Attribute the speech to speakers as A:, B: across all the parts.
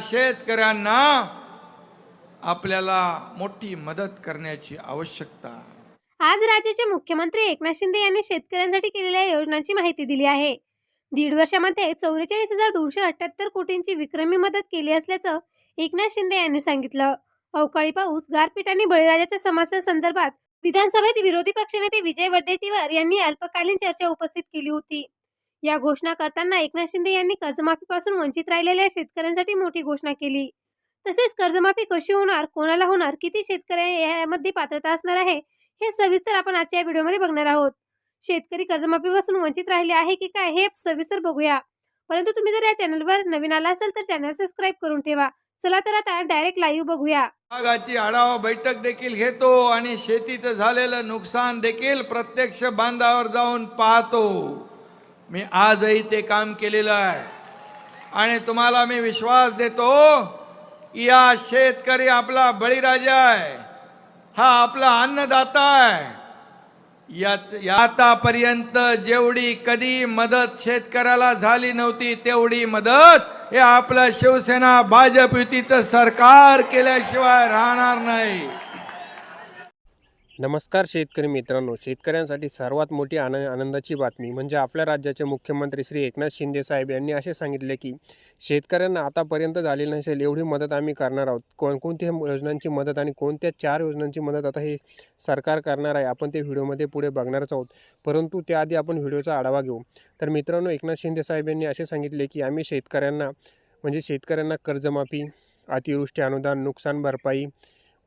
A: शेतकऱ्यांना आपल्याला मोठी मदत करण्याची आवश्यकता.
B: आज राज्याचे मुख्यमंत्री एकनाथ शिंदे यांनी शेतकऱ्यांसाठी केलेल्या योजनांची माहिती दिली आहे. दीड वर्षामध्ये चौवेचाळीस हजार दोनशे अठ्याहत्तर कोटींची विक्रमी मदत केली असल्याचं एकनाथ शिंदे यांनी सांगितलं. अवकाळी पाऊस गारपीट आणि बळीराजाच्या समस्यांसंदर्भात विधानसभेत विरोधी पक्षनेते विजय वडेट्टीवार यांनी अल्पकालीन चर्चा उपस्थित केली होती. या घोषणा करताना एकनाथ शिंदे यांनी कर्जमाफीपासून वंचित राहिलेल्या शेतकऱ्यांसाठी मोठी घोषणा केली. तसेच कर्जमाफी कशी होणार कोणाला होणार किती शेतकरी यामध्ये पात्रता असणार आहे हे सविस्तर आपण आजच्या व्हिडिओमध्ये बघणार आहोत. शेतकरी कर्जमाफीपासून वंचित राहिले आहे की काय हे सविस्तर बघूया. परंतु तुम्ही जर या चॅनलवर नवीन आला असाल तर चॅनल सबस्क्राईब करून ठेवा. चला तर आता डायरेक्ट लाईव्ह बघूया.
A: भागाची आढावा बैठक देखील घेतो आणि शेतीचं झालेलं नुकसान देखील प्रत्यक्ष बांधावर जाऊन पाहतो. मी आजही ते काम केलेलं आहे. आणि तुम्हाला मी विश्वास देतो की या शेतकरी आपला बळीराजा आहे. हा आपला अन्नदाता आहे. यात या आतापर्यंत जेवढी कधी मदत शेतकऱ्याला झाली नव्हती तेवढी मदत हे आपलं शिवसेना भाजप युतीचं सरकार केल्याशिवाय राहणार नाही.
C: नमस्कार शेतकरी मित्रांनो. शेतकऱ्यांसाठी सर्वात मोठी आन आनंदाची बातमी म्हणजे आपल्या राज्याचे मुख्यमंत्री श्री एकनाथ शिंदे साहेब यांनी असे सांगितले की शेतकऱ्यांना आतापर्यंत झालेली नसेल एवढी मदत आम्ही करणार आहोत. कोणकोणत्या योजनांची मदत आणि कोणत्या चार योजनांची मदत आता हे सरकार करणार आहे आपण ते व्हिडिओमध्ये पुढे बघणारच आहोत. परंतु त्याआधी आपण व्हिडिओचा आढावा घेऊ. तर मित्रांनो एकनाथ शिंदे साहेब यांनी असे सांगितले की आम्ही शेतकऱ्यांना म्हणजे शेतकऱ्यांना कर्जमाफी अतिवृष्टी अनुदान नुकसान भरपाई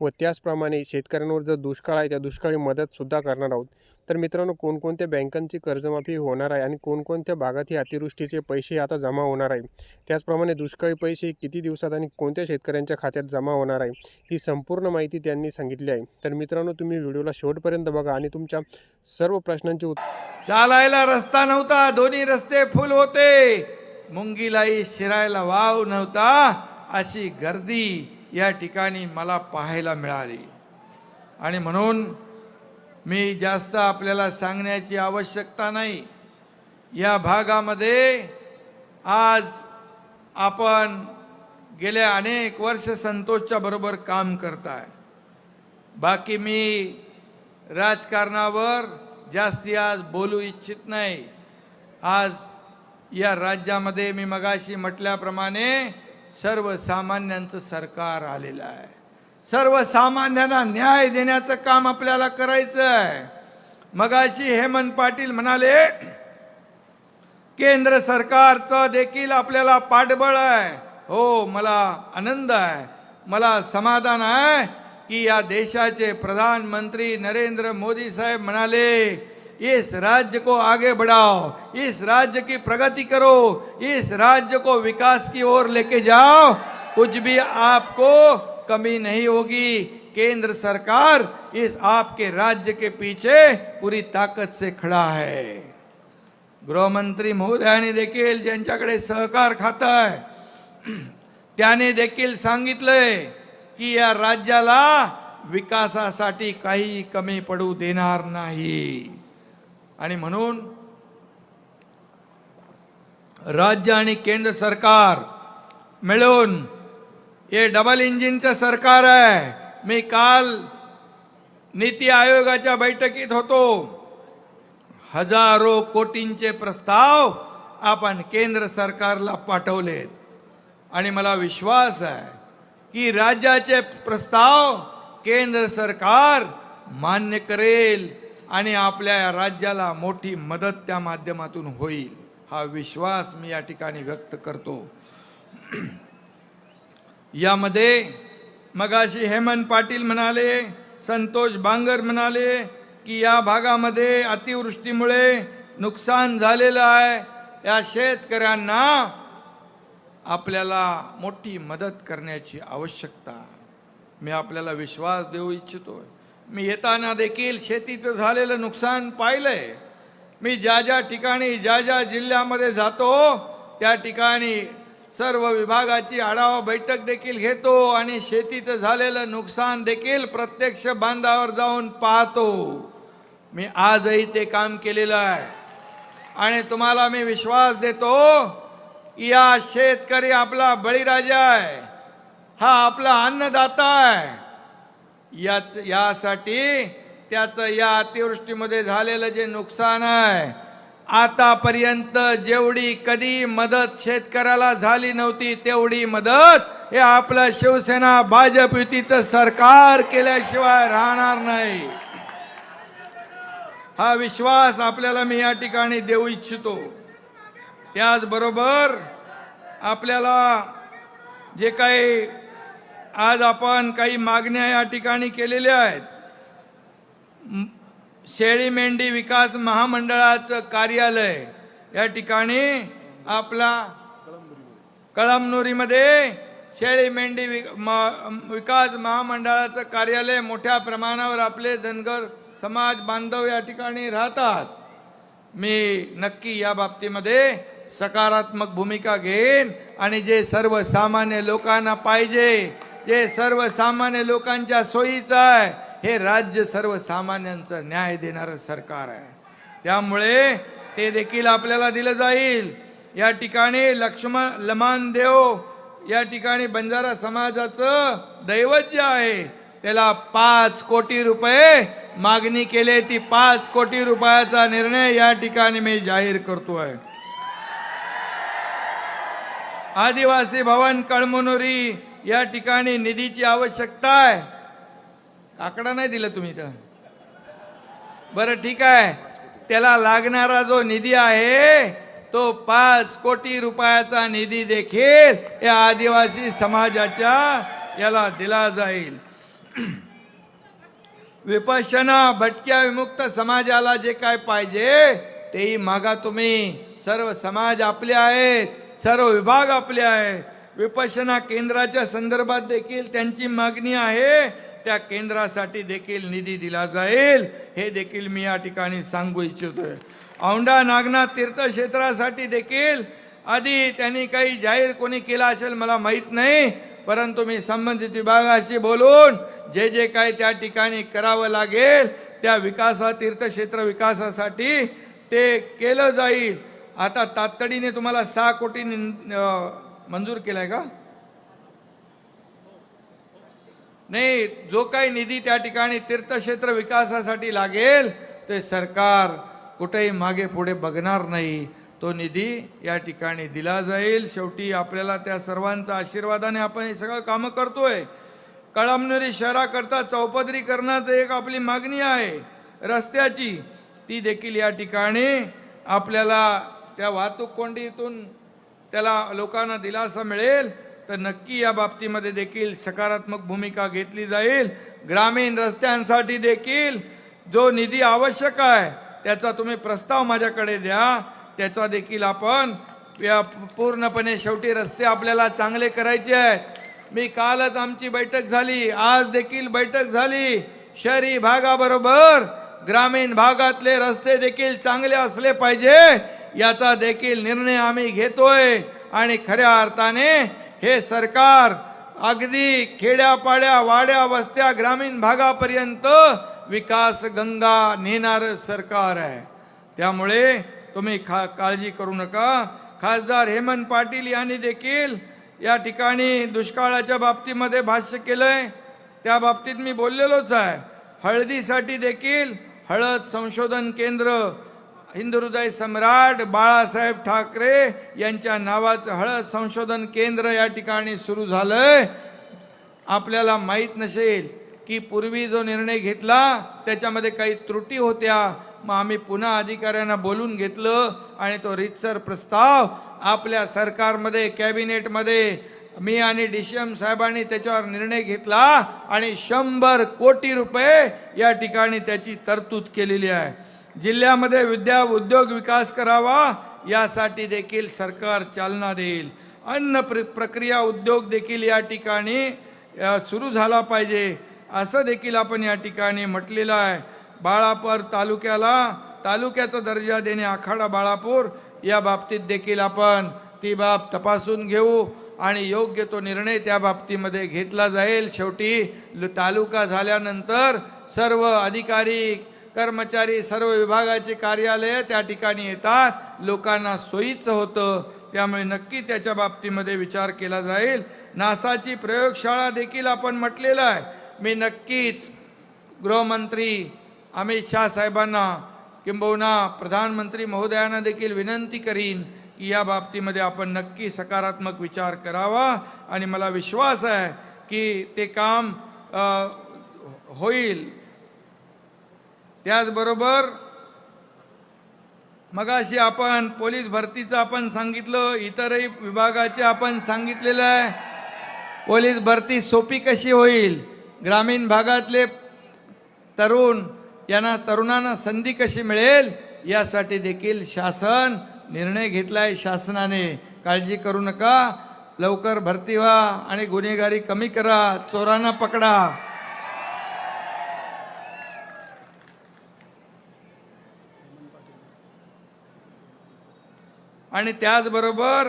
C: व त्याचप्रमाणे शेतकऱ्यांवर जर दुष्काळ आहे त्या दुष्काळी मदतसुद्धा करणार आहोत. तर मित्रांनो कोणकोणत्या बँकांची कर्जमाफी होणार आहे आणि कोणकोणत्या भागात ही अतिवृष्टीचे पैसे आता जमा होणार आहे? त्याचप्रमाणे दुष्काळी पैसे किती दिवसात आणि कोणत्या शेतकऱ्यांच्या खात्यात जमा होणार आहे? ही संपूर्ण माहिती त्यांनी सांगितली आहे. तर मित्रांनो तुम्ही व्हिडिओला शेवटपर्यंत बघा आणि तुमच्या सर्व प्रश्नांची उत्तर
A: चालायला रस्ता नव्हता दोन्ही रस्ते फुल होते. मुंगीलाही शिरायला वाव नव्हता अशी गर्दी. या ठिकाणी मला पाहायला मिळाली. आणि म्हणून मी जास्त आपल्याला सांगण्याची आवश्यकता नाही. या भागामध्ये आज आपण गेल्या अनेक वर्ष संतोषच्या बरोबर काम करताय. बाकी मी राजकारणावर जास्ती आज बोलू इच्छित नाही. आज या राज्यामध्ये मी मगाशी म्हटल्याप्रमाणे सर्वसामान्यांचं सरकार आलेलं आहे. सर्वसामान्यांना न्याय देण्याचं काम आपल्याला करायचं आहे. मगाशी हेमंत पाटील म्हणाले केंद्र सरकारचं देखील आपल्याला पाठबळ आहे. हो मला आनंद आहे. मला समाधान आहे की या देशाचे प्रधानमंत्री नरेंद्र मोदी साहेब म्हणाले इस राज्य को आगे बढ़ाओ, इस राज्य की प्रगति करो, इस राज्य को विकास की ओर लेके जाओ। कुछ भी आपको कमी नहीं होगी। केंद्र सरकार इस आपके राज्य के पीछे पूरी ताकत से खड़ा है। गृहमंत्री महोदयाने देखील ज्यांच्याकडे सहकार खातं आहे त्याने देखील सांगितलंय की या राज्याला विकासासाठी कमी पडू देणार नाही। आणि म्हणून राज्य आणि केंद्र सरकार मिळून हे डबल इंजिनचं सरकार आहे. मी काल नीती आयोगाच्या बैठकीत होतो. हजारो कोटींचे प्रस्ताव आपण केंद्र सरकारला पाठवलेत. आणि मला विश्वास आहे की राज्याचे प्रस्ताव केंद्र सरकार मान्य करेल. आणि आपल्या या राज्याला मोठी मदत त्या माध्यमातून होईल हा विश्वास मी या ठिकाणी व्यक्त करतो. यामध्ये मगाशी हेमंत पाटील म्हणाले संतोष बांगर म्हणाले की या भागामध्ये अतिवृष्टीमुळे नुकसान झालेलं आहे. या शेतकऱ्यांना आपल्याला मोठी मदत करण्याची आवश्यकता. मी आपल्याला विश्वास देऊ इच्छितो मी येताना देखील शेतीचं झालेलं नुकसान पाहिलंय. मी ज्या ज्या ठिकाणी ज्या ज्या जिल्ह्यामध्ये जातो त्या ठिकाणी सर्व विभागाची आढावा बैठक देखील घेतो आणि शेतीचं झालेलं नुकसान देखील प्रत्यक्ष बांधावर जाऊन पाहतो. मी आजही ते काम केलेलं आहे. आणि तुम्हाला मी विश्वास देतो की या शेतकरी आपला बळीराजा आहे. हा आपला अन्नदाता आहे. याच यासाठी त्याचं या अतिवृष्टीमध्ये झालेलं जे नुकसान आहे आतापर्यंत जेवढी कधी मदत शेतकऱ्याला झाली नव्हती तेवढी मदत हे आपलं शिवसेना भाजप युतीचं सरकार केल्याशिवाय राहणार नाही. हा विश्वास आपल्याला मी या ठिकाणी देऊ इच्छितो. त्याचबरोबर आपल्याला जे काही आज आपण काही मागण्या या ठिकाणी केलेल्या आहेत. शेळी मेंढी विकास महामंडळाचं कार्यालय या ठिकाणी आपला कळमनुरीमध्ये शेळी मेंढी वि म- विकास महामंडळाचं कार्यालय मोठ्या प्रमाणावर आपले धनगर समाज बांधव या ठिकाणी राहतात. मी नक्की या बाबतीमध्ये सकारात्मक भूमिका घेईन आणि जे सर्वसामान्य लोकांना पाहिजे जे सर्वसामान्य लोकांच्या सोयीचं आहे हे राज्य सर्वसामान्यांचं न्याय देणारं सरकार आहे. त्यामुळे ते देखील आपल्याला दिलं जाईल. या ठिकाणी लक्ष्मण लमान देव या ठिकाणी बंजारा समाजाचं दैवत जे आहे. त्याला पाच कोटी रुपये मागणी केली ती पाच कोटी रुपयाचा निर्णय या ठिकाणी मी जाहीर करतोय आदिवासी भवन कळमनुरी या ठिकाणी निधीची आवश्यकता आहे. आकडा नाही दिला तुम्ही तर बरं ठीक आहे. त्याला लागणारा जो निधी आहे तो पाच कोटी रुपयाचा निधी देखील या आदिवासी समाजाच्या याला दिला जाईल. विपशना भटक्या विमुक्त समाजाला जे काय पाहिजे तेही मागा तुम्ही. सर्व समाज आपले आहेत सर्व विभाग आपले आहेत. विपशना केंद्राच्या संदर्भात देखील त्यांची मागणी आहे. त्या केंद्रासाठी देखील निधी दिला जाईल. हे देखील मी या ठिकाणी सांगू इच्छितोय औंढा नागनाथ तीर्थक्षेत्रासाठी देखील आधी त्यांनी काही जाहीर कोणी केला असेल मला माहीत नाही. परंतु मी संबंधित विभागाशी बोलून जे जे काही त्या ठिकाणी करावं लागेल त्या विकासा तीर्थक्षेत्र विकासासाठी ते केलं जाईल. आता तातडीने तुम्हाला सहा कोटी मंजूर केलाय का? नाही जो काही निधी त्या ठिकाणी तीर्थक्षेत्र विकासासाठी लागेल ते सरकार कुठेही मागे पुढे बघणार नाही. तो निधी या ठिकाणी दिला जाईल. शेवटी आपल्याला त्या सर्वांचा आशीर्वादाने आपण हे सगळं कामं करतोय. कळमनुरी शहराकरता चौपदरीकरणाचं एक आपली मागणी आहे. रस्त्याची ती देखील या ठिकाणी आपल्याला त्या वाहतूक कोंडीतून त्याला लोकांना दिलासा मिळेल तर नक्की या बाबतीमध्ये देखील सकारात्मक भूमिका घेतली जाईल. ग्रामीण रस्त्यांसाठी देखील जो निधी आवश्यक आहे त्याचा तुम्ही प्रस्ताव माझ्याकडे द्या. त्याचा देखील आपण पूर्णपणे शेवटी रस्ते आपल्याला चांगले करायचे आहेत. मी कालच आमची बैठक झाली आज देखील बैठक झाली. शहरी भागाबरोबर ग्रामीण भागातले रस्ते देखील चांगले असले पाहिजे. याचा देखील निर्णय आम्ही घेतोय. आणि खऱ्या अर्थाने हे सरकार अगदी खेड्यापाड्या वाड्या वस्त्या ग्रामीण भागापर्यंत विकास गंगा नेणार सरकार आहे. त्यामुळे तुम्ही खा काळजी करू नका. खासदार हेमंत पाटील यांनी देखील या ठिकाणी दुष्काळाच्या बाबतीमध्ये भाष्य केलंय. त्या बाबतीत मी बोललेलोच आहे. हळदीसाठी देखील हळद संशोधन केंद्र हिंदू हृदय सम्राट बाळासाहेब ठाकरे यांच्या नावाचं हळद संशोधन केंद्र या ठिकाणी सुरू झालंय. आपल्याला माहीत नसेल की पूर्वी जो निर्णय घेतला त्याच्यामध्ये काही त्रुटी होत्या. मग आम्ही पुन्हा अधिकाऱ्यांना बोलून घेतलं आणि तो रितसर प्रस्ताव आपल्या सरकारमध्ये कॅबिनेटमध्ये मी आणि डी सी एम साहेबांनी त्याच्यावर निर्णय घेतला आणि शंभर कोटी रुपये या ठिकाणी त्याची तरतूद केलेली आहे. जिल्ह्यामध्ये विद्या उद्योग विकास करावा यासाठी देखील सरकार चालना देईल. अन्न प्र प्रक्रिया उद्योग देखील या ठिकाणी सुरू झाला पाहिजे असं देखील आपण या ठिकाणी म्हटलेलं आहे. बाळापूर तालुक्याला तालुक्याचा दर्जा देणे आखाडा बाळापूर या बाबतीत देखील आपण ती बाब तपासून घेऊ आणि योग्य तो निर्णय त्या बाबतीमध्ये घेतला जाईल. शेवटी तालुका झाल्यानंतर सर्व अधिकारी कर्मचारी सर्व विभागाचे कार्यालय त्या ठिकाणी येतात. लोकांना सोयीचं होतं. त्यामुळे नक्की त्याच्या बाबतीमध्ये विचार केला जाईल. नासाची प्रयोगशाळा देखील आपण म्हटलेलं आहे. मी नक्कीच गृहमंत्री अमित शाह साहेबांना किंबहुना प्रधानमंत्री महोदयांना देखील विनंती करीन की या बाबतीमध्ये आपण नक्की सकारात्मक विचार करावा. आणि मला विश्वास आहे की ते काम होईल. त्याचबरोबर मगाशी आपण पोलीस भरतीचं आपण सांगितलं इतरही विभागाचे आपण सांगितलेलं आहे. पोलीस भरती सोपी कशी होईल? ग्रामीण भागातले तरुण यांना तरुणांना संधी कशी मिळेल? यासाठी देखील शासन निर्णय घेतलाय शासनाने. काळजी करू नका. लवकर भरती व्हा आणि गुन्हेगारी कमी करा. चोरांना पकडा. आणि त्याचबरोबर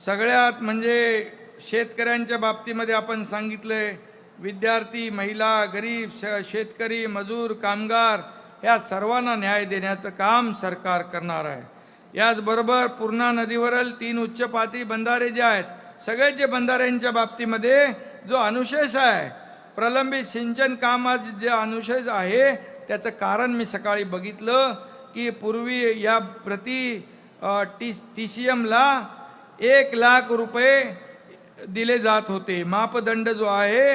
A: सगळ्यात म्हणजे शेतकऱ्यांच्या बाबतीमध्ये आपण सांगितले विद्यार्थी महिला गरीब श शेतकरी मजूर कामगार या सर्वांना न्याय देण्याचं काम सरकार करणार आहे. याचबरोबर पूर्णा नदीवरील तीन उच्चपाती बंधारे जे आहेत सगळे जे बंधाऱ्यांच्या बाबतीमध्ये जो अनुशेष आहे प्रलंबित सिंचन कामात जे अनुशेष आहे त्याचं कारण मी सकाळी बघितलं. की पूर्वी या प्रति टी टी सी एमला एक लाख रुपये दिले जात होते. मापदंड जो आहे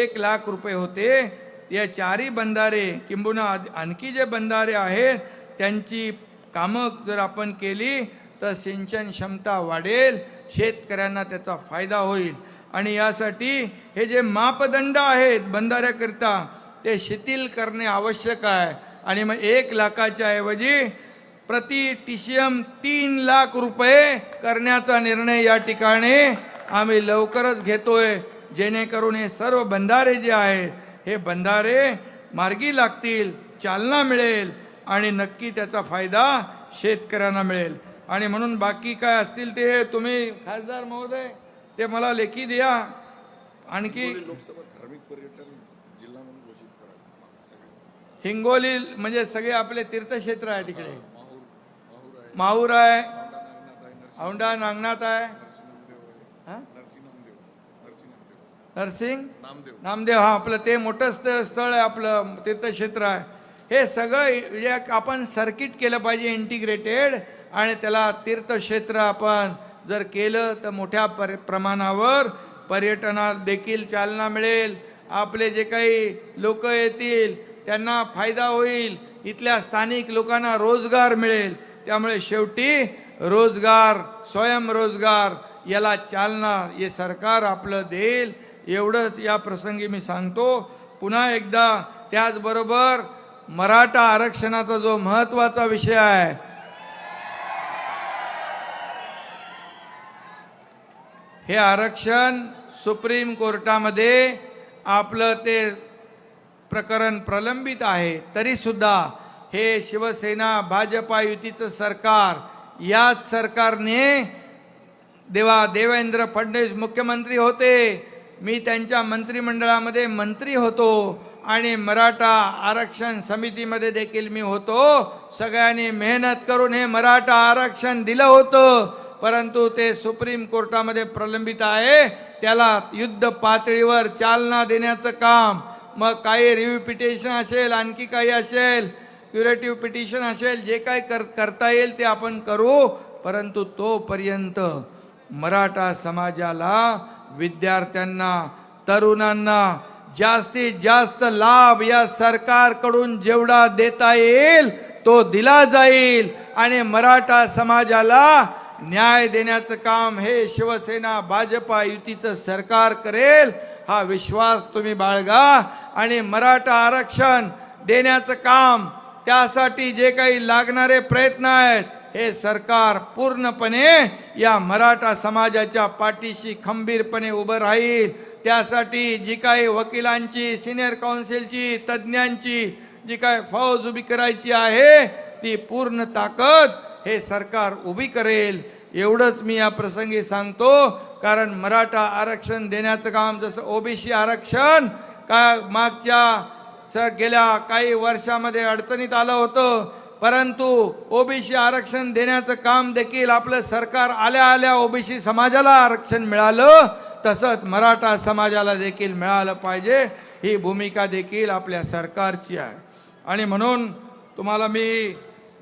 A: एक लाख रुपये होते. या चारही बंधारे किंबहुना आणखी जे बंधारे आहेत त्यांची कामं जर आपण केली तर सिंचन क्षमता वाढेल शेतकऱ्यांना त्याचा फायदा होईल. आणि यासाठी हे जे मापदंड आहेत बंधाऱ्याकरिता ते शिथिल करणे आवश्यक आहे. आणि मग एक लाखाच्या ऐवजी प्रति टी सी एम तीन लाख रुपये करण्याचा निर्णय या ठिकाणी आम्ही लवकरच घेतोय. जेणेकरून हे सर्व बंधारे जे आहेत हे बंधारे मार्गी लागतील चालना मिळेल आणि नक्की त्याचा फायदा शेतकऱ्यांना मिळेल. आणि म्हणून बाकी काय असतील ते तुम्ही खासदार महोदय ते मला लेखी द्या. आणखी हिंगोली म्हणजे सगळे आपले तीर्थक्षेत्र आहे तिकडे. माहूर आहे. औंढा नागनाथ आहे हा? नरसिंग नामदेव. हा आपलं ते मोठं स्थ- स्थळ आहे आपलं तीर्थक्षेत्र आहे. हे सगळं जे आपण सर्किट केलं पाहिजे इंटिग्रेटेड आणि त्याला तीर्थक्षेत्र आपण जर केलं तर मोठ्या पर प्रमाणावर पर्यटनात देखील चालना मिळेल. आपले जे काही लोक येतील त्यांना फायदा होईल. इथल्या स्थानिक लोकांना रोजगार मिळेल. त्यामुळे शेवटी रोजगार स्वयंरोजगार याला चालना हे सरकार आपलं देईल. एवढंच या प्रसंगी मी सांगतो. पुन्हा एकदा त्याचबरोबर मराठा आरक्षणाचा जो महत्त्वाचा विषय आहे हे आरक्षण सुप्रीम कोर्टामध्ये आपलं ते प्रकरण प्रलंबित आहे तरीसुद्धा हे शिवसेना भाजपा युतीचं सरकार याच सरकारने देवा देवेंद्र फडणवीस मुख्यमंत्री होते. मी त्यांच्या मंत्रिमंडळामध्ये मंत्री होतो आणि मराठा आरक्षण समितीमध्ये देखील मी होतो. सगळ्यांनी मेहनत करून हे मराठा आरक्षण दिलं होतं परंतु ते सुप्रीम कोर्टामध्ये प्रलंबित आहे. त्याला युद्ध पातळीवर चालना देण्याचं काम मग काही रिव्ह्यू पिटिशन असेल आणखी काही असेल क्युरेटिव्ह पिटिशन असेल जे काय कर करता येईल ते आपण करू. परंतु तोपर्यंत मराठा समाजाला विद्यार्थ्यांना तरुणांना जास्तीत जास्त लाभ या सरकारकडून जेवढा देता येईल तो दिला जाईल. आणि मराठा समाजाला न्याय देण्याचं काम हे शिवसेना भाजपा युतीचं सरकार करेल हा विश्वास तुम्ही बाळगा. आणि मराठा आरक्षण देण्याचं काम त्यासाठी जे काही लागणारे प्रयत्न आहेत हे सरकार पूर्णपणे या मराठा समाजाच्या पाठीशी खंबीरपणे उभं राहील. त्यासाठी जी काही वकिलांची सिनियर काउन्सिलची तज्ज्ञांची जी काय फौज उभी करायची आहे ती पूर्ण ताकद हे सरकार उभी करेल. एवढंच मी या प्रसंगी सांगतो कारण मराठा आरक्षण देण्याचं काम जसं ओबीसी आरक्षण का मागच्या सर गेल्या काही वर्षामध्ये अडचणीत आलं होतं. परंतु ओबीसी आरक्षण देण्याचं काम देखील आपलं सरकार आल्या आल्या ओबीसी समाजाला आरक्षण मिळालं. तसंच मराठा समाजाला देखील मिळालं पाहिजे. ही भूमिका देखील आपल्या सरकारची आहे. आणि म्हणून तुम्हाला मी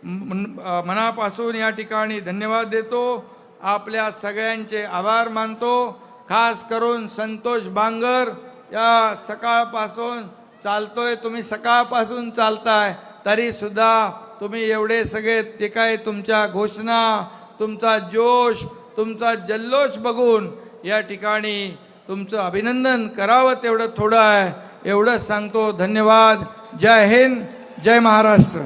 A: मन- मनापासून या ठिकाणी धन्यवाद देतो. आपल्या सगळ्यांचे आभार मानतो. खास करून संतोष बांगर या सकाळपासून चालतोय तुम्ही सकाळपासून चालताय तरीसुद्धा तुम्ही एवढे सगळे ते काय तुमच्या घोषणा तुमचा जोश तुमचा जल्लोष बघून या ठिकाणी तुमचं अभिनंदन करावं तेवढं थोडं आहे. एवढंच सांगतो धन्यवाद. जय हिंद जय महाराष्ट्र.